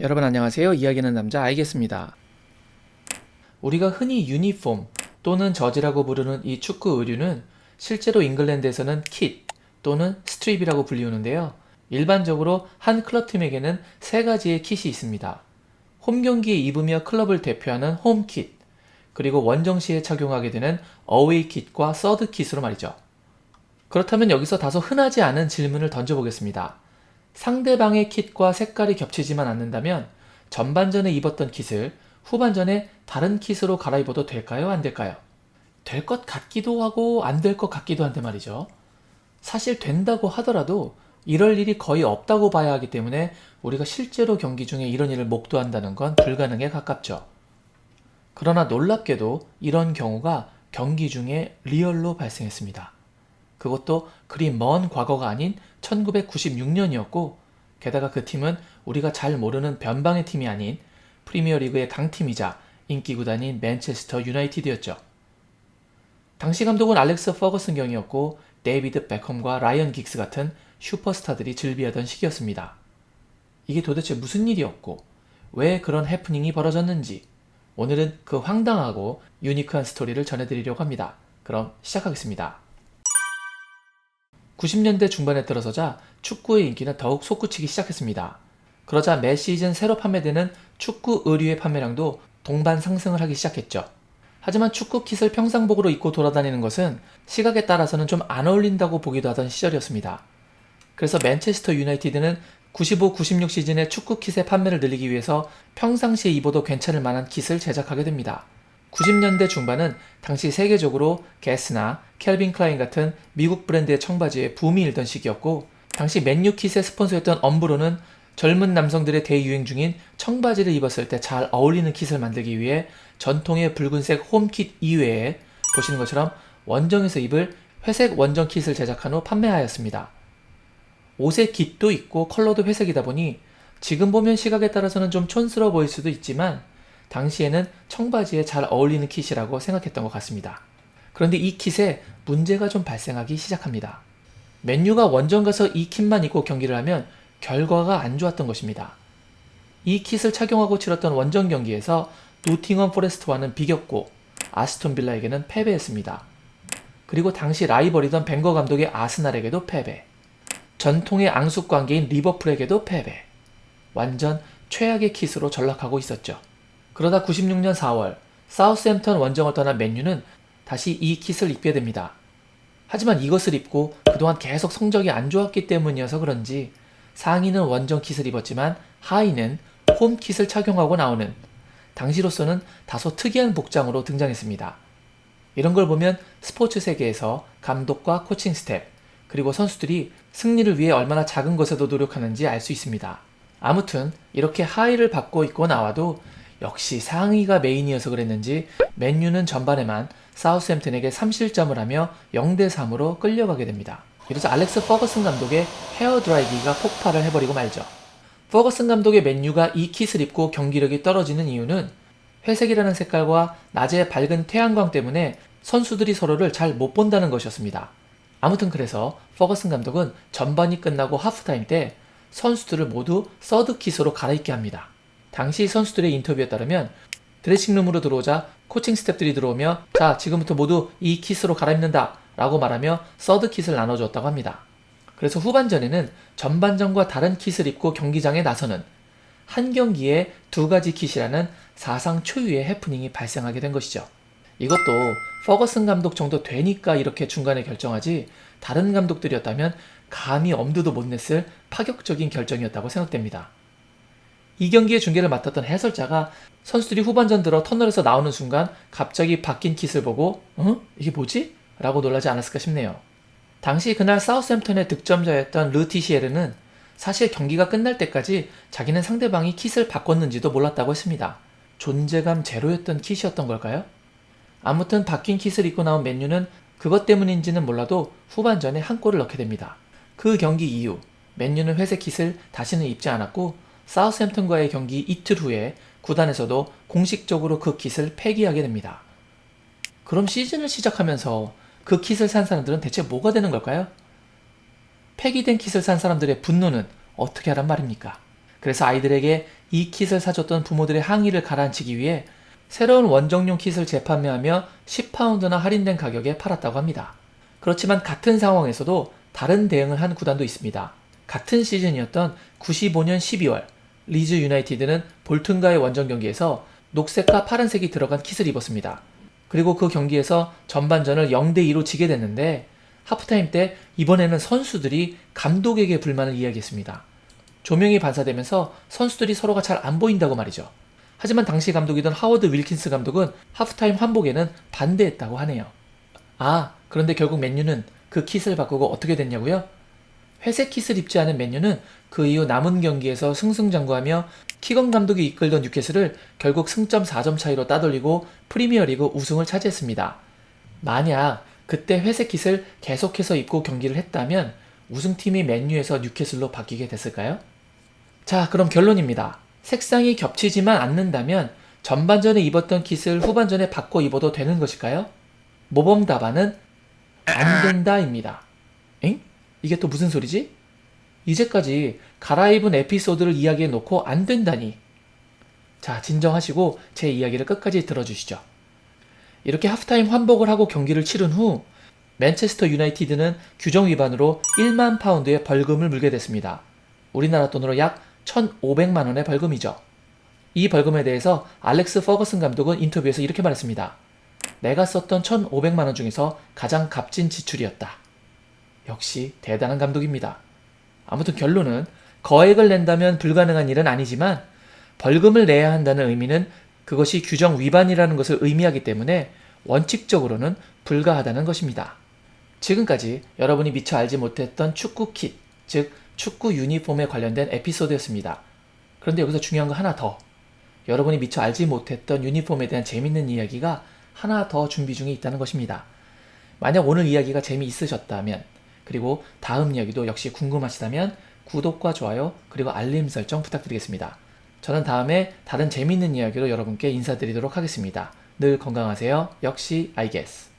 여러분 안녕하세요. 이야기하는 남자 알겠습니다. 우리가 흔히 유니폼 또는 저지라고 부르는 이 축구 의류는 실제로 잉글랜드에서는 킷 또는 스트립이라고 불리우는데요. 일반적으로 한 클럽 팀에게는 세 가지의 kit이 있습니다. 홈 경기에 입으며 클럽을 대표하는 홈 킷, 그리고 원정 시에 착용하게 되는 어웨이 킷과 서드 킷으로 말이죠. 그렇다면 여기서 다소 흔하지 않은 질문을 던져보겠습니다. 상대방의 킷과 색깔이 겹치지만 않는다면 전반전에 입었던 킷을 후반전에 다른 킷으로 갈아입어도 될까요? 안 될까요? 될 것 같기도 하고 안 될 것 같기도 한데 말이죠. 사실 된다고 하더라도 이럴 일이 거의 없다고 봐야 하기 때문에 우리가 실제로 경기 중에 이런 일을 목도한다는 건 불가능에 가깝죠. 그러나 놀랍게도 이런 경우가 경기 중에 리얼로 발생했습니다. 그것도 그리 먼 과거가 아닌 1996년이었고, 게다가 그 팀은 우리가 잘 모르는 변방의 팀이 아닌 프리미어리그의 강팀이자 인기 구단인 맨체스터 유나이티드였죠. 당시 감독은 알렉스 퍼거슨 경이었고 데이비드 베컴과 라이언 긱스 같은 슈퍼스타들이 즐비하던 시기였습니다. 이게 도대체 무슨 일이었고 왜 그런 해프닝이 벌어졌는지 오늘은 그 황당하고 유니크한 스토리를 전해드리려고 합니다. 그럼 시작하겠습니다. 90년대 중반에 들어서자 축구의 인기는 더욱 솟구치기 시작했습니다. 그러자 매 시즌 새로 판매되는 축구 의류의 판매량도 동반 상승을 하기 시작했죠. 하지만 축구 킷을 평상복으로 입고 돌아다니는 것은 시각에 따라서는 좀 안 어울린다고 보기도 하던 시절이었습니다. 그래서 맨체스터 유나이티드는 95-96 시즌의 축구 킷의 판매를 늘리기 위해서 평상시에 입어도 괜찮을 만한 킷을 제작하게 됩니다. 90년대 중반은 당시 세계적으로 게스나 켈빈 클라인 같은 미국 브랜드의 청바지에 붐이 일던 시기였고 당시 맨유 킷의 스폰서였던 엄브로는 젊은 남성들의 대유행 중인 청바지를 입었을 때 잘 어울리는 킷을 만들기 위해 전통의 붉은색 홈킷 이외에 보시는 것처럼 원정에서 입을 회색 원정 킷을 제작한 후 판매하였습니다. 옷의 깃도 있고 컬러도 회색이다 보니 지금 보면 시각에 따라서는 좀 촌스러워 보일 수도 있지만 당시에는 청바지에 잘 어울리는 킷이라고 생각했던 것 같습니다. 그런데 이 킷에 문제가 좀 발생하기 시작합니다. 맨유가 원정 가서 이 킷만 입고 경기를 하면 결과가 안 좋았던 것입니다. 이 킷을 착용하고 치렀던 원정 경기에서 노팅엄 포레스트와는 비겼고 아스톤 빌라에게는 패배했습니다. 그리고 당시 라이벌이던 벵거 감독의 아스날에게도 패배. 전통의 앙숙 관계인 리버풀에게도 패배. 완전 최악의 킷으로 전락하고 있었죠. 그러다 96년 4월 사우스햄턴 원정을 떠난 맨유는 다시 이 킷을 입게 됩니다. 하지만 이것을 입고 그동안 계속 성적이 안 좋았기 때문이어서 그런지 상의는 원정 킷을 입었지만 하의는 홈 킷을 착용하고 나오는 당시로서는 다소 특이한 복장으로 등장했습니다. 이런 걸 보면 스포츠 세계에서 감독과 코칭 스텝 그리고 선수들이 승리를 위해 얼마나 작은 것에도 노력하는지 알 수 있습니다. 아무튼 이렇게 하의를 받고 입고 나와도 역시 상의가 메인이어서 그랬는지 맨유는 전반에만 사우스햄튼에게 3실점을 하며 0대 3으로 끌려가게 됩니다. 이래서 알렉스 퍼거슨 감독의 헤어 드라이기가 폭발을 해버리고 말죠. 퍼거슨 감독의 맨유가 이 킷을 입고 경기력이 떨어지는 이유는 회색이라는 색깔과 낮의 밝은 태양광 때문에 선수들이 서로를 잘 못 본다는 것이었습니다. 아무튼 그래서 퍼거슨 감독은 전반이 끝나고 하프타임 때 선수들을 모두 서드 킷으로 갈아입게 합니다. 당시 선수들의 인터뷰에 따르면 드레싱룸으로 들어오자 코칭 스탭들이 들어오며 자 지금부터 모두 이 킷으로 갈아입는다 라고 말하며 서드 킷을 나눠줬다고 합니다. 그래서 후반전에는 전반전과 다른 킷을 입고 경기장에 나서는 한 경기에 두 가지 킷이라는 사상 초유의 해프닝이 발생하게 된 것이죠. 이것도 퍼거슨 감독 정도 되니까 이렇게 중간에 결정하지 다른 감독들이었다면 감히 엄두도 못 냈을 파격적인 결정이었다고 생각됩니다. 이 경기의 중계를 맡았던 해설자가 선수들이 후반전 들어 터널에서 나오는 순간 갑자기 바뀐 킷을 보고 어? 이게 뭐지? 라고 놀라지 않았을까 싶네요. 당시 그날 사우스햄턴의 득점자였던 르티시에르는 사실 경기가 끝날 때까지 자기는 상대방이 킷을 바꿨는지도 몰랐다고 했습니다. 존재감 제로였던 킷이었던 걸까요? 아무튼 바뀐 킷을 입고 나온 맨유는 그것 때문인지는 몰라도 후반전에 한 골을 넣게 됩니다. 그 경기 이후 맨유는 회색 킷을 다시는 입지 않았고 사우스햄튼과의 경기 이틀 후에 구단에서도 공식적으로 그 킷을 폐기하게 됩니다. 그럼 시즌을 시작하면서 그 킷을 산 사람들은 대체 뭐가 되는 걸까요? 폐기된 킷을 산 사람들의 분노는 어떻게 하란 말입니까? 그래서 아이들에게 이 킷을 사줬던 부모들의 항의를 가라앉히기 위해 새로운 원정용 킷을 재판매하며 10파운드나 할인된 가격에 팔았다고 합니다. 그렇지만 같은 상황에서도 다른 대응을 한 구단도 있습니다. 같은 시즌이었던 95년 12월 리즈 유나이티드는 볼튼과의 원정 경기에서 녹색과 파란색이 들어간 킷을 입었습니다. 그리고 그 경기에서 전반전을 0대 2로 지게 됐는데 하프타임 때 이번에는 선수들이 감독에게 불만을 이야기했습니다. 조명이 반사되면서 선수들이 서로가 잘 안 보인다고 말이죠. 하지만 당시 감독이던 하워드 윌킨스 감독은 하프타임 환복에는 반대했다고 하네요. 아, 그런데 결국 맨유는 그 킷을 바꾸고 어떻게 됐냐고요? 회색 킷을 입지 않은 맨유는 그 이후 남은 경기에서 승승장구하며 키건 감독이 이끌던 뉴캐슬을 결국 승점 4점 차이로 따돌리고 프리미어리그 우승을 차지했습니다. 만약 그때 회색 킷을 계속해서 입고 경기를 했다면 우승팀이 맨유에서 뉴캐슬로 바뀌게 됐을까요? 자, 그럼 결론입니다. 색상이 겹치지만 않는다면 전반전에 입었던 킷을 후반전에 바꿔 입어도 되는 것일까요? 모범 답안은 안 된다입니다. 엥? 이게 또 무슨 소리지? 이제까지 갈아입은 에피소드를 이야기해 놓고 안 된다니. 자, 진정하시고 제 이야기를 끝까지 들어주시죠. 이렇게 하프타임 환복을 하고 경기를 치른 후 맨체스터 유나이티드는 규정 위반으로 1만 파운드의 벌금을 물게 됐습니다. 우리나라 돈으로 약 1,500만 원의 벌금이죠. 이 벌금에 대해서 알렉스 퍼거슨 감독은 인터뷰에서 이렇게 말했습니다. 내가 썼던 1,500만 원 중에서 가장 값진 지출이었다. 역시 대단한 감독입니다. 아무튼 결론은 거액을 낸다면 불가능한 일은 아니지만 벌금을 내야 한다는 의미는 그것이 규정 위반이라는 것을 의미하기 때문에 원칙적으로는 불가하다는 것입니다. 지금까지 여러분이 미처 알지 못했던 축구 킷, 즉 축구 유니폼에 관련된 에피소드였습니다. 그런데 여기서 중요한 거 하나 더. 여러분이 미처 알지 못했던 유니폼에 대한 재밌는 이야기가 하나 더 준비 중에 있다는 것입니다. 만약 오늘 이야기가 재미있으셨다면, 그리고 다음 이야기도 역시 궁금하시다면 구독과 좋아요, 그리고 알림 설정 부탁드리겠습니다. 저는 다음에 다른 재미있는 이야기로 여러분께 인사드리도록 하겠습니다. 늘 건강하세요. 역시 I guess.